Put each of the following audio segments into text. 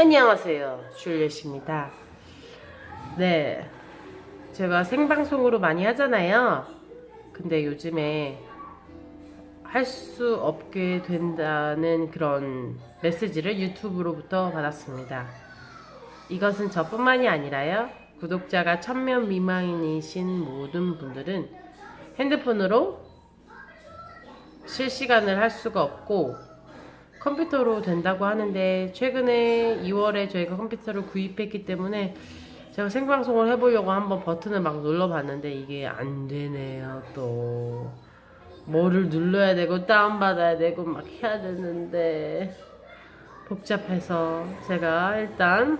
안녕하세요. 줄리엣입니다. 네. 제가 생방송으로 많이 하잖아요. 근데 요즘에 할 수 없게 된다는 그런 메시지를 유튜브로부터 받았습니다. 이것은 저뿐만이 아니라요. 구독자가 1000명 미만이신 모든 분들은 핸드폰으로 실시간을 할 수가 없고 컴퓨터로 된다고 하는데 최근에 2월에 저희가 컴퓨터를 구입했기 때문에 제가 생방송을 해보려고 한번 버튼을 막 눌러봤는데 이게 안 되네요 또 뭐를 눌러야 되고 다운받아야 되고 막 해야 되는데 복잡해서 제가 일단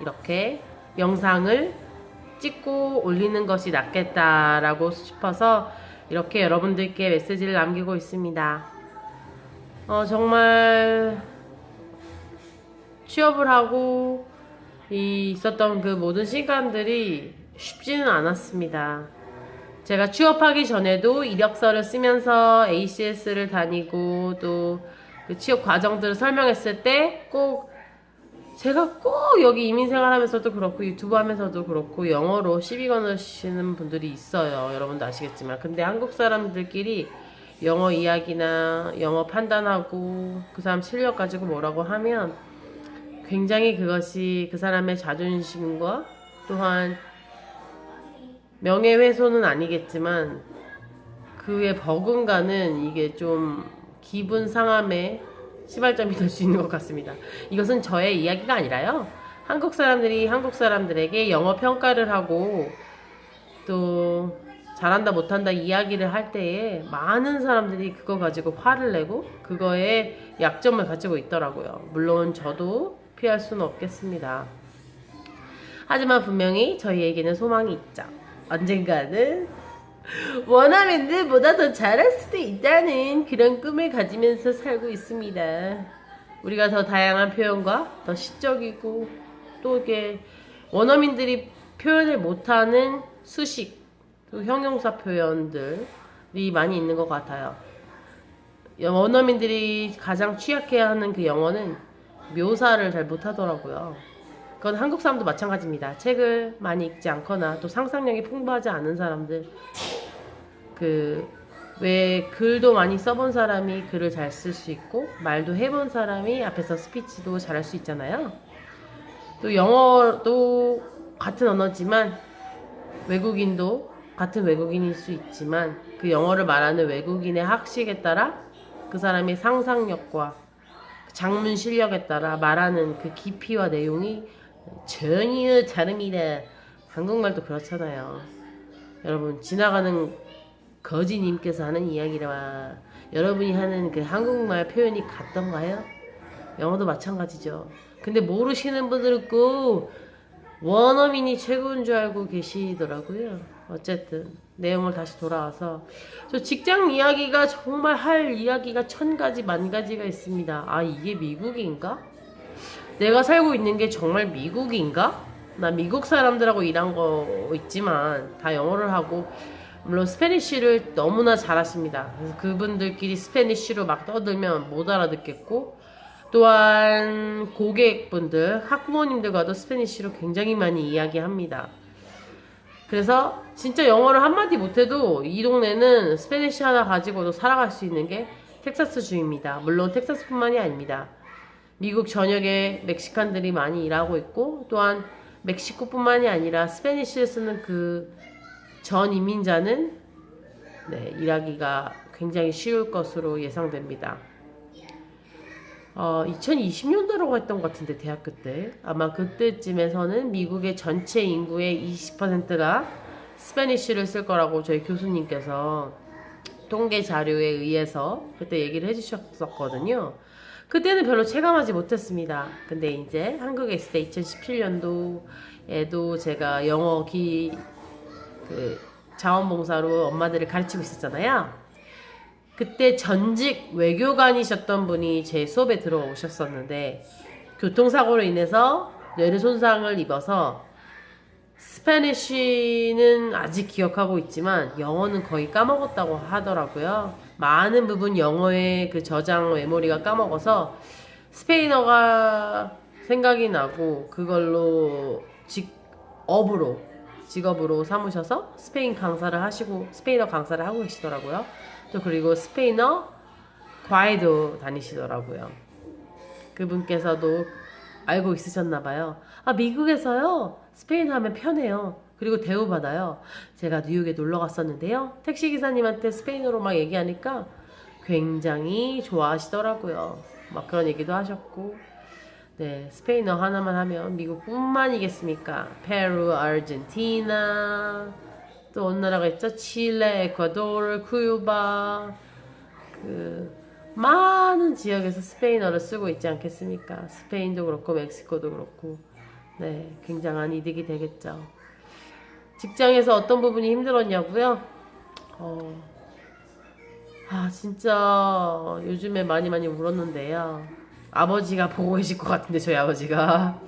이렇게 영상을 찍고 올리는 것이 낫겠다라고 싶어서 이렇게 여러분들께 메시지를 남기고 있습니다. 어, 정말 취업을 하고 이 있었던 그 모든 시간들이 쉽지는 않았습니다. 제가 취업하기 전에도 이력서를 쓰면서 ACS를 다니고 또 그 취업 과정들을 설명했을 때 꼭 제가 꼭 여기 이민생활 하면서도 그렇고 유튜브 하면서도 그렇고 영어로 시비 거으시는 분들이 있어요. 여러분도 아시겠지만. 근데 한국 사람들끼리 영어 이야기나 영어 판단하고 그 사람 실력 가지고 뭐라고 하면 굉장히 그것이 그 사람의 자존심과 또한 명예훼손은 아니겠지만 그의 버금가는 이게 좀 기분 상함의 시발점이 될 수 있는 것 같습니다. 이것은 저의 이야기가 아니라요. 한국 사람들이 한국 사람들에게 영어 평가를 하고 또 잘한다 못한다 이야기를 할 때에 많은 사람들이 그거 가지고 화를 내고 그거에 약점을 가지고 있더라고요. 물론 저도 피할 수는 없겠습니다. 하지만 분명히 저희에게는 소망이 있죠. 언젠가는 원어민들보다 더 잘할 수도 있다는 그런 꿈을 가지면서 살고 있습니다. 우리가 더 다양한 표현과 더 시적이고 또 이게 원어민들이 표현을 못하는 수식, 또 형용사 표현들이 많이 있는 것 같아요. 원어민들이 가장 취약해하는 그 영어는 묘사를 잘 못하더라고요. 그건 한국 사람도 마찬가지입니다. 책을 많이 읽지 않거나 또 상상력이 풍부하지 않은 사람들, 그, 왜 글도 많이 써본 사람이 글을 잘 쓸 수 있고, 말도 해본 사람이 앞에서 스피치도 잘할 수 있잖아요. 또 영어도 같은 언어지만, 외국인도 같은 외국인일 수 있지만, 그 영어를 말하는 외국인의 학식에 따라 그 사람의 상상력과 장문 실력에 따라 말하는 그 깊이와 내용이 전혀 다릅니다. 한국말도 그렇잖아요. 여러분 지나가는 거지님께서 하는 이야기와 여러분이 하는 그 한국말 표현이 같던가요? 영어도 마찬가지죠. 근데 모르시는 분들은 꼭 원어민이 최고인 줄 알고 계시더라고요. 어쨌든 내용을 다시 돌아와서 저 직장 이야기가 정말 할 이야기가 천 가지 만 가지가 있습니다. 아 이게 미국인가? 내가 살고 있는 게 정말 미국인가? 나 미국 사람들하고 일한 거 있지만 다 영어를 하고 물론 스페니쉬를 너무나 잘하십니다. 그래서 그분들끼리 스페니쉬로 막 떠들면 못 알아듣겠고 또한 고객분들, 학부모님들과도 스페니쉬로 굉장히 많이 이야기합니다. 그래서 진짜 영어를 한마디 못해도 이 동네는 스페니쉬 하나 가지고도 살아갈 수 있는 게 텍사스 주입니다. 물론 텍사스뿐만이 아닙니다. 미국 전역에 멕시칸들이 많이 일하고 있고 또한 멕시코뿐만이 아니라 스페니쉬를 쓰는 그 전 이민자는 네, 일하기가 굉장히 쉬울 것으로 예상됩니다. 어, 2020년도라고 했던 것 같은데 대학교 때 아마 그때쯤에서는 미국의 전체 인구의 20%가 스페니쉬를 쓸 거라고 저희 교수님께서 통계 자료에 의해서 그때 얘기를 해주셨었거든요. 그때는 별로 체감하지 못했습니다. 근데 이제 한국에 있을 때 2017년도에도 제가 영어 기, 그 자원봉사로 엄마들을 가르치고 있었잖아요. 그때 전직 외교관이셨던 분이 제 수업에 들어오셨었는데 교통사고로 인해서 뇌를 손상을 입어서 스페니쉬는 아직 기억하고 있지만 영어는 거의 까먹었다고 하더라고요. 많은 부분 영어의 그 저장 메모리가 까먹어서 스페인어가 생각이 나고 그걸로 직 업으로 직업으로 삼으셔서 스페인 강사를 하시고 스페인어 강사를 하고 계시더라고요. 또 그리고 스페인어 과외도 다니시더라고요. 그분께서도 알고 있으셨나 봐요. 아, 미국에서요. 스페인 하면 편해요. 그리고 대우받아요. 제가 뉴욕에 놀러 갔었는데요. 택시 기사님한테 스페인어로 막 얘기하니까 굉장히 좋아하시더라고요. 막 그런 얘기도 하셨고. 네, 스페인어 하나만 하면 미국뿐만이겠습니까? 페루, 아르헨티나, 또 어느 나라가 있죠? 칠레, 에콰도르, 쿠바, 그 많은 지역에서 스페인어를 쓰고 있지 않겠습니까? 스페인도 그렇고 멕시코도 그렇고, 네, 굉장한 이득이 되겠죠. 직장에서 어떤 부분이 힘들었냐고요? 어, 아 진짜 요즘에 많이 많이 울었는데요. 아버지가 보고 계실 것 같은데 저희 아버지가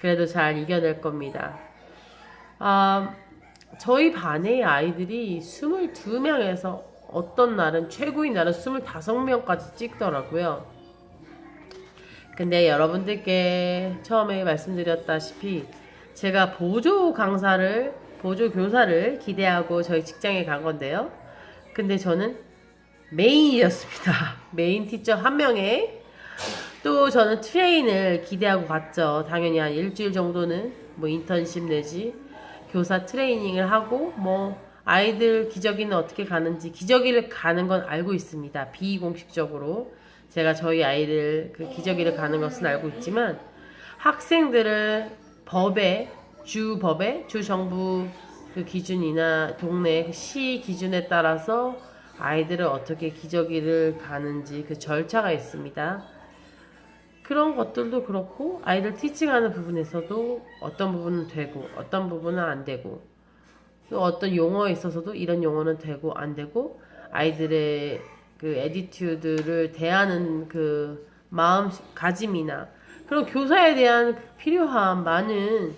그래도 잘 이겨낼 겁니다. 아 저희 반의 아이들이 22명에서 어떤 날은 최고인 날은 25명까지 찍더라고요. 근데 여러분들께 처음에 말씀드렸다시피 제가 보조 강사를 보조 교사를 기대하고 저희 직장에 간 건데요. 근데 저는 메인이었습니다. 메인 티처 한 명에 또 저는 트레인을 기대하고 갔죠. 당연히 한 일주일 정도는 뭐 인턴십 내지 교사 트레이닝을 하고 뭐 아이들 기저귀는 어떻게 가는지 기저귀를 가는 건 알고 있습니다. 비공식적으로 제가 저희 아이들 그 기저귀를 가는 것은 알고 있지만 학생들을 법에 주 법에 주 정부 그 기준이나 동네 그시 기준에 따라서 아이들을 어떻게 기저귀를 가는지 그 절차가 있습니다. 그런 것들도 그렇고 아이들 티칭하는 부분에서도 어떤 부분은 되고 어떤 부분은 안 되고 또 어떤 용어에 있어서도 이런 용어는 되고 안 되고 아이들의 그 에디튜드를 대하는 그 마음 가짐이나 그런 교사에 대한 필요한 많은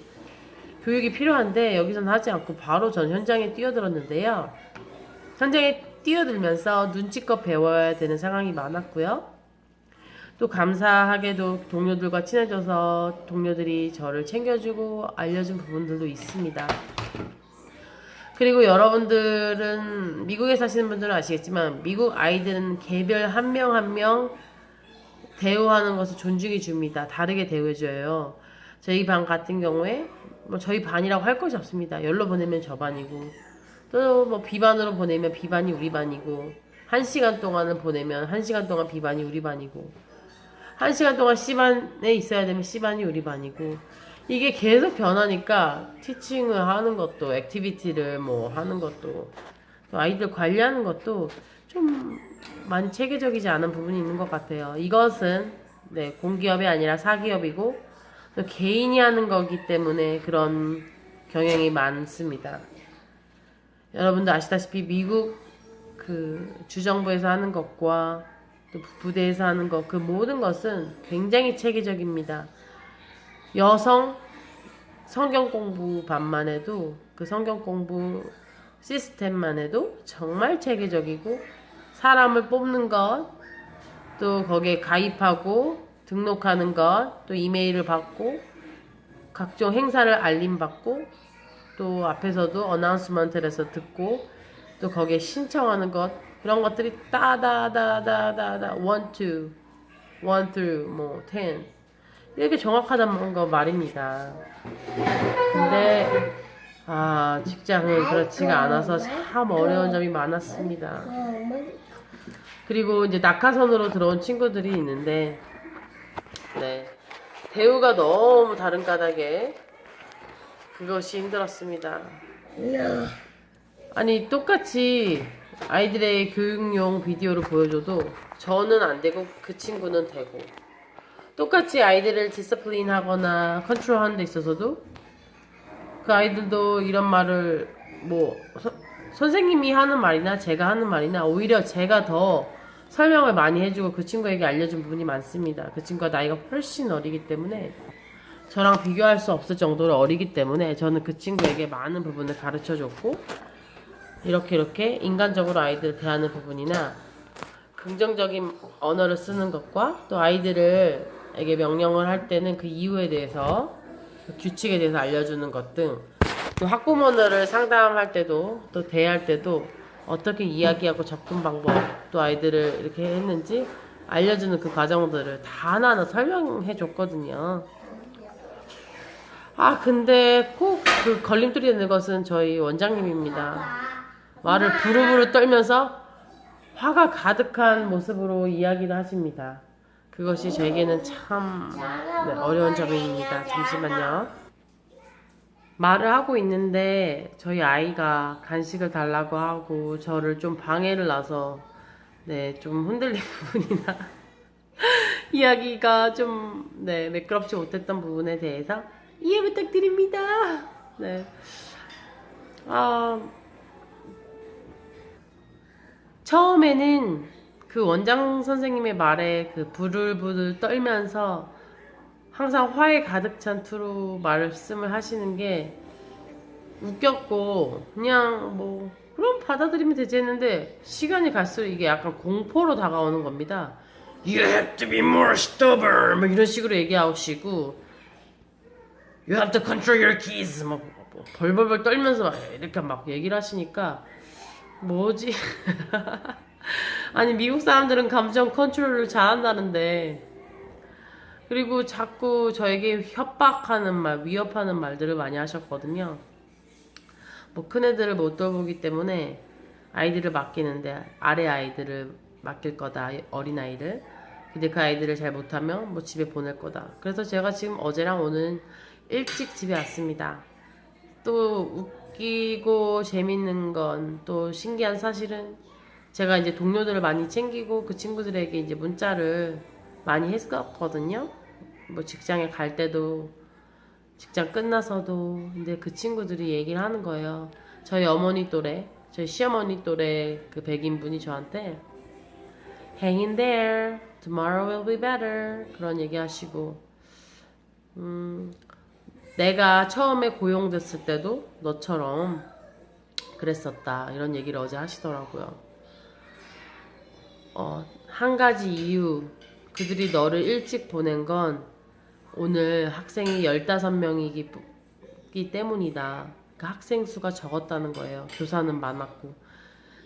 교육이 필요한데 여기서는 하지 않고 바로 전 현장에 뛰어들었는데요. 현장에 뛰어들면서 눈치껏 배워야 되는 상황이 많았고요. 또 감사하게도 동료들과 친해져서 동료들이 저를 챙겨주고 알려준 부분들도 있습니다. 그리고 여러분들은 미국에 사시는 분들은 아시겠지만 미국 아이들은 개별 한 명 한 명 대우하는 것을 존중해 줍니다. 다르게 대우해 줘요. 저희 반 같은 경우에 뭐 저희 반이라고 할 것이 없습니다. 열로 보내면 저 반이고 또 뭐 비반으로 보내면 비반이 우리 반이고 한 시간 동안을 보내면 한 시간 동안 비반이 우리 반이고 한 시간 동안 C반에 있어야 되면 C반이 우리 반이고 이게 계속 변하니까 티칭을 하는 것도 액티비티를 뭐 하는 것도 또 아이들 관리하는 것도 좀 많이 체계적이지 않은 부분이 있는 것 같아요. 이것은 네, 공기업이 아니라 사기업이고 또 개인이 하는 거기 때문에 그런 경향이 많습니다. 여러분도 아시다시피 미국 그 주정부에서 하는 것과 또 부대에서 하는 것 그 모든 것은 굉장히 체계적입니다. 여성 성경 공부 반만 해도 그 성경 공부 시스템만 해도 정말 체계적이고 사람을 뽑는 것, 또 거기에 가입하고 등록하는 것, 또 이메일을 받고 각종 행사를 알림 받고 또 앞에서도 어나운스먼트를 해서 듣고 또 거기에 신청하는 것 그런 것들이 따다다다다다 one through 뭐 ten 이렇게 정확하다는 거 말입니다. 근데 아 직장은 그렇지가 않아서 참 어려운 점이 많았습니다. 그리고 이제 낙하선으로 들어온 친구들이 있는데 네 대우가 너무 다른 까닭에 그것이 힘들었습니다. 아니 똑같이 아이들의 교육용 비디오를 보여줘도 저는 안 되고 그 친구는 되고 똑같이 아이들을 디스플린 하거나 컨트롤 하는 데 있어서도 그 아이들도 이런 말을 뭐 서- 선생님이 하는 말이나 제가 하는 말이나 오히려 제가 더 설명을 많이 해주고 그 친구에게 알려준 부분이 많습니다. 그 친구가 나이가 훨씬 어리기 때문에 저랑 비교할 수 없을 정도로 어리기 때문에 저는 그 친구에게 많은 부분을 가르쳐 줬고 이렇게 이렇게 인간적으로 아이들을 대하는 부분이나 긍정적인 언어를 쓰는 것과 또 아이들을 원장에게 명령을 할 때는 그 이유에 대해서 그 규칙에 대해서 알려주는 것 등 또 학부모들을 상담할 때도 또 대할 때도 어떻게 이야기하고 접근 방법 또 아이들을 이렇게 했는지 알려주는 그 과정들을 다 하나하나 설명해 줬거든요. 아 근데 꼭 그 걸림돌이 되는 것은 저희 원장님입니다. 말을 부르부르 떨면서 화가 가득한 모습으로 이야기를 하십니다. 그것이 저에게는 참 네, 어려운 점입니다. 잠시만요. 말을 하고 있는데 저희 아이가 간식을 달라고 하고 저를 좀 방해를 놔서 네, 좀 흔들린 부분이나 이야기가 좀 네, 매끄럽지 못했던 부분에 대해서 이해 부탁드립니다. 네. 아, 처음에는 그 원장 선생님의 말에 그 부들부들 떨면서 항상 화에 가득 찬 투로 말씀을 하시는 게 웃겼고 그냥 뭐 그럼 받아들이면 되지 했는데 시간이 갈수록 이게 약간 공포로 다가오는 겁니다. You have to be more stubborn 뭐 이런 식으로 얘기하시고 You have to control your keys 막뭐 벌벌벌 떨면서 막 이렇게 막 얘기를 하시니까 뭐지? 아니 미국 사람들은 감정 컨트롤을 잘한다는데 그리고 자꾸 저에게 협박하는 말, 위협하는 말들을 많이 하셨거든요. 뭐 큰애들을 못 돌보기 때문에 아이들을 맡기는데 아래 아이들을 맡길 거다 어린 아이를 근데 그 아이들을 잘 못하면 뭐 집에 보낼 거다 그래서 제가 지금 어제랑 오늘 일찍 집에 왔습니다 또 웃기고 재밌는 건 또 신기한 사실은 제가 이제 동료들을 많이 챙기고 그 친구들에게 이제 문자를 많이 했었거든요. 뭐 직장에 갈 때도 직장 끝나서도 근데 그 친구들이 얘기를 하는 거예요. 저희 어머니 또래, 저희 시어머니 또래 그 백인 분이 저한테 Hang in there, tomorrow will be better 그런 얘기 하시고 음, 내가 처음에 고용됐을 때도 너처럼 그랬었다 이런 얘기를 어제 하시더라고요. 어, 한 가지 이유 그들이 너를 일찍 보낸 건 오늘 학생이 15명이기 때문이다. 그 학생 수가 적었다는 거예요. 교사는 많았고.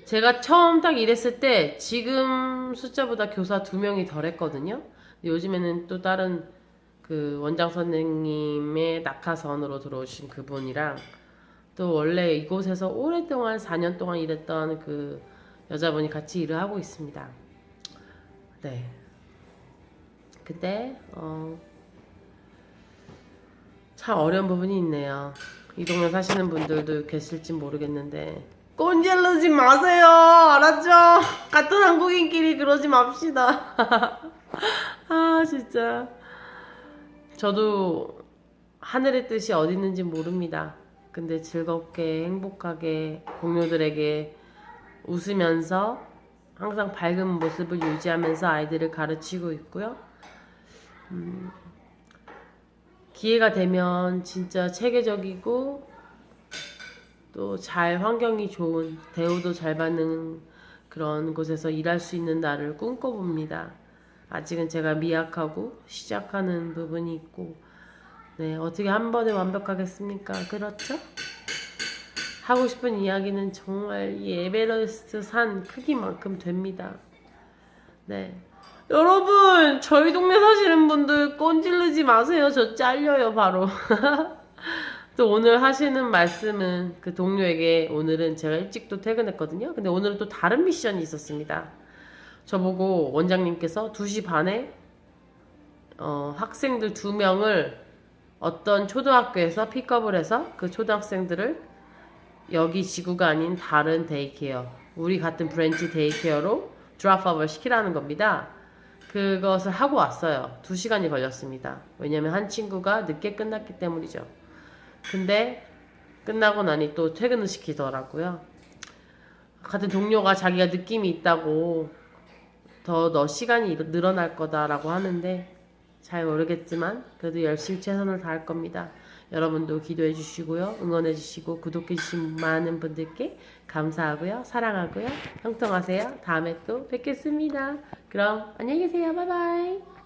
제가 처음 딱 일했을 때 지금 숫자보다 교사 두 명이 덜 했거든요. 요즘에는 또 다른 그 원장 선생님의 낙하선으로 들어오신 그분이랑 또 원래 이곳에서 오랫동안 4년 동안 일했던 그 여자분이 같이 일을 하고 있습니다. 네. 근데 어, 참 어려운 부분이 있네요. 이 동네 사시는 분들도 계실지 모르겠는데 꼰질르지 마세요. 알았죠? 같은 한국인끼리 그러지 맙시다. 아 진짜 저도 하늘의 뜻이 어디 있는지 모릅니다. 근데 즐겁게 행복하게 동료들에게 웃으면서 항상 밝은 모습을 유지하면서 아이들을 가르치고 있고요. 음, 기회가 되면 진짜 체계적이고 또 잘 환경이 좋은 대우도 잘 받는 그런 곳에서 일할 수 있는 날을 꿈꿔봅니다. 아직은 제가 미약하고 시작하는 부분이 있고 네 어떻게 한 번에 완벽하겠습니까? 그렇죠? 하고 싶은 이야기는 정말 이 에베레스트 산 크기만큼 됩니다. 네. 여러분, 저희 동네 사시는 분들 꼰질르지 마세요. 저 잘려요, 바로. 또 오늘 하시는 말씀은 그 동료에게 오늘은 제가 일찍 또 퇴근했거든요. 근데 오늘은 또 다른 미션이 있었습니다. 저보고 원장님께서 2시 반에 어, 학생들 두 명을 어떤 초등학교에서 픽업을 해서 그 초등학생들을 여기 지구가 아닌 다른 데이케어, 우리 같은 브랜치 데이케어로 드랍업을 시키라는 겁니다. 그것을 하고 왔어요. 두 시간이 걸렸습니다. 왜냐면 한 친구가 늦게 끝났기 때문이죠. 근데 끝나고 나니 또 퇴근을 시키더라고요. 같은 동료가 자기가 느낌이 있다고 더 너 시간이 늘어날 거다라고 하는데 잘 모르겠지만 그래도 열심히 최선을 다할 겁니다. 여러분도 기도해 주시고요. 응원해 주시고 구독해 주신 많은 분들께 감사하고요. 사랑하고요. 형통하세요. 다음에 또 뵙겠습니다. 그럼 안녕히 계세요. 바이바이.